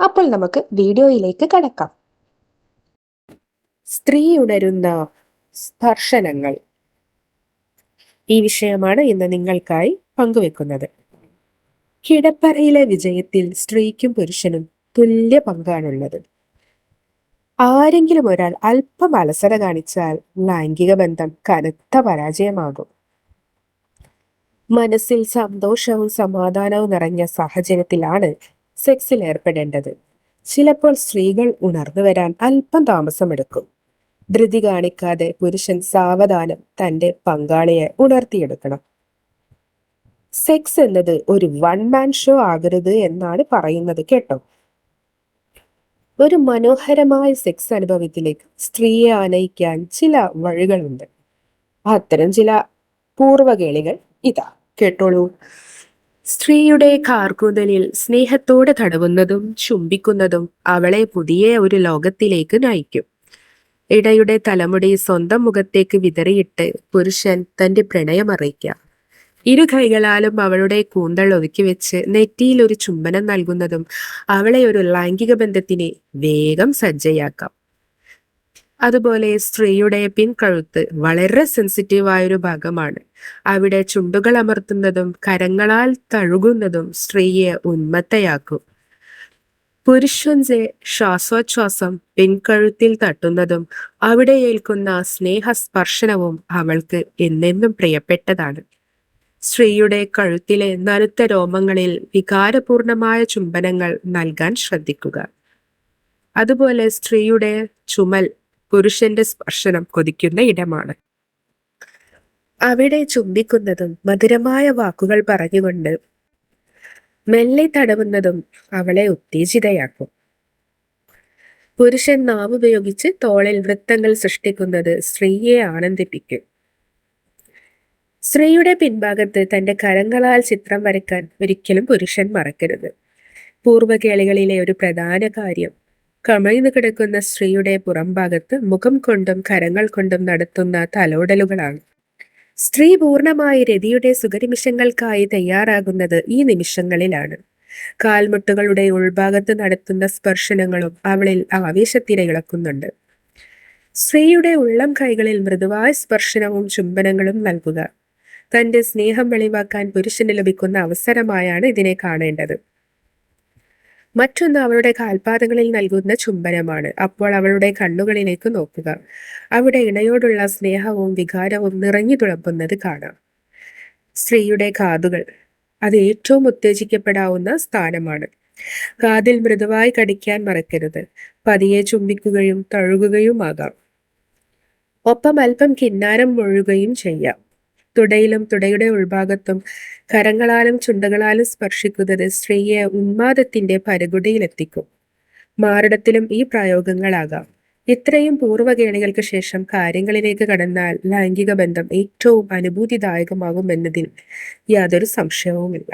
അപ്പോൾ നമുക്ക് വീഡിയോയിലേക്ക് കടക്കാം. സ്ത്രീ ഉണരുന്ന സ്പർശനങ്ങൾ. ഈ വിഷയമാണ് ഇന്ന് നിങ്ങൾക്കായി പങ്കുവെക്കുന്നത്. കിടപ്പറയിലെ വിജയത്തിൽ സ്ത്രീക്കും പുരുഷനും തുല്യ പങ്കാണുള്ളത്. ആരെങ്കിലും ഒരാൾ അല്പം അലസത കാണിച്ചാൽ ലൈംഗിക ബന്ധം കനത്ത പരാജയമാകും. മനസ്സിൽ സന്തോഷവും സമാധാനവും നിറഞ്ഞ സാഹചര്യത്തിലാണ് സെക്സിൽ ഏർപ്പെടേണ്ടത്. ചിലപ്പോൾ സ്ത്രീകൾ ഉണർന്നു വരാൻ അല്പം താമസമെടുക്കും. ധൃതി കാണിക്കാതെ പുരുഷൻ സാവധാനം തന്റെ പങ്കാളിയെ ഉണർത്തിയെടുക്കണം. സെക്സ് എന്നത് ഒരു വൺ മാൻ ഷോ ആകരുത് എന്നാണ് പറയുന്നത് കേട്ടോ. ഒരു മനോഹരമായ സെക്സ് അനുഭവത്തിലേക്ക് സ്ത്രീയെ ആനയിക്കാൻ ചില വഴികളുണ്ട്. അത്തരം ചില പൂർവകേളികൾ ഇതാ കേട്ടോളൂ. സ്ത്രീയുടെ കാർക്കൂന്തലിൽ സ്നേഹത്തോടെ തടവുന്നതും ചുംബിക്കുന്നതും അവളെ പുതിയ ഒരു ലോകത്തിലേക്ക് നയിക്കും. ഇടയുടെ തലമുടി സ്വന്തം മുഖത്തേക്ക് വിതറിയിട്ട് പുരുഷൻ തന്റെ പ്രണയം അറിയിക്കാം ഇരു കൈകളാലും അവളുടെ കൂന്തൾ ഒതുക്കി വെച്ച് നെറ്റിയിൽ ഒരു ചുംബനം നൽകുന്നതും അവളെ ഒരു ലൈംഗിക ബന്ധത്തിന് വേഗം സജ്ജയാക്കാം. അതുപോലെ സ്ത്രീയുടെ പിൻകഴുത്ത് വളരെ സെൻസിറ്റീവായൊരു ഭാഗമാണ്. അവിടെ ചുണ്ടുകൾ അമർത്തുന്നതും കരങ്ങളാൽ തഴുകുന്നതും സ്ത്രീയെ ഉന്മത്തയാക്കും. പുരുഷന്റെ ശ്വാസോച്ഛ്വാസം പിൻകഴുത്തിൽ തട്ടുന്നതും അവിടെ ഏൽക്കുന്ന സ്നേഹസ്പർശനവും അവൾക്ക് എന്നെന്നും പ്രിയപ്പെട്ടതാണ്. സ്ത്രീയുടെ കഴുത്തിലെ നനുത്ത രോമങ്ങളിൽ വികാരപൂർണമായ ചുംബനങ്ങൾ നൽകാൻ ശ്രദ്ധിക്കുക. അതുപോലെ സ്ത്രീയുടെ ചുമൽ പുരുഷന്റെ സ്പർശനം കൊതിക്കുന്ന ഇടമാണ്. അവിടെ ചുംബിക്കുന്നതും മധുരമായ വാക്കുകൾ പറഞ്ഞുകൊണ്ട് മെല്ലെ തടവുന്നതും അവളെ ഉത്തേജിതയാക്കും. പുരുഷൻ നാവ് ഉപയോഗിച്ച് തോളിൽ വൃത്തങ്ങൾ സൃഷ്ടിക്കുന്നത് സ്ത്രീയെ ആനന്ദിപ്പിക്കും. സ്ത്രീയുടെ പിൻഭാഗത്ത് തന്റെ കരങ്ങളാൽ ചിത്രം വരയ്ക്കാൻ ഒരിക്കലും പുരുഷൻ മറക്കരുത്. പൂർവകേളികളിലെ ഒരു പ്രധാന കാര്യം കമഴ്ന്നു കിടക്കുന്ന സ്ത്രീയുടെ പുറംഭാഗത്ത് മുഖം കൊണ്ടും കരങ്ങൾ കൊണ്ടും നടത്തുന്ന തലോടലുകളാണ്. സ്ത്രീ പൂർണമായി രതിയുടെ സുഖനിമിഷങ്ങൾക്കായി തയ്യാറാകുന്നത് ഈ നിമിഷങ്ങളിലാണ്. കാൽമുട്ടുകളുടെ ഉൾഭാഗത്ത് നടത്തുന്ന സ്പർശനങ്ങളും അവളിൽ ആവേശത്തിര ഇളക്കുന്നുണ്ട്. സ്ത്രീയുടെ ഉള്ളം കൈകളിൽ മൃദുവായ സ്പർശനവും ചുംബനങ്ങളും നൽകുക. തന്റെ സ്നേഹം വെളിവാക്കാൻ പുരുഷന് ലഭിക്കുന്ന അവസരമായാണ് ഇതിനെ കാണേണ്ടത്. മറ്റൊന്ന് അവളുടെ കാൽപാദങ്ങളിൽ നൽകുന്ന ചുംബനമാണ്. അപ്പോൾ അവളുടെ കണ്ണുകളിലേക്ക് നോക്കുക. അവിടെ ഇണയോടുള്ള സ്നേഹവും വികാരവും നിറഞ്ഞു തുളപ്പുന്നത് കാണാം. സ്ത്രീയുടെ കാതുകൾ. അത് ഏറ്റവും ഉത്തേജിക്കപ്പെടാവുന്ന സ്ഥാനമാണ്. കാതിൽ മൃദുവായി കടിക്കാൻ മറക്കരുത്. പതിയെ ചുംബിക്കുകയും തഴുകുകയുമാകാം ഒപ്പം അല്പം കിന്നാരം മുഴുകയും ചെയ്യാം. തുടയിലും തുടയുടെ ഉൾഭാഗത്തും കരങ്ങളാലും ചുണ്ടകളാലും സ്പർശിക്കുന്നത് സ്ത്രീയെ ഉന്മാദത്തിന്റെ പരുകുടിയിലെത്തിക്കും മാറിടത്തിലും ഈ പ്രയോഗങ്ങളാകാം. ഇത്രയും പൂർവകേണികൾക്ക് ശേഷം കാര്യങ്ങളിലേക്ക് കടന്നാൽ ലൈംഗിക ബന്ധം ഏറ്റവും അനുഭൂതിദായകമാകുമെന്നതിൽ യാതൊരു സംശയവുമില്ല.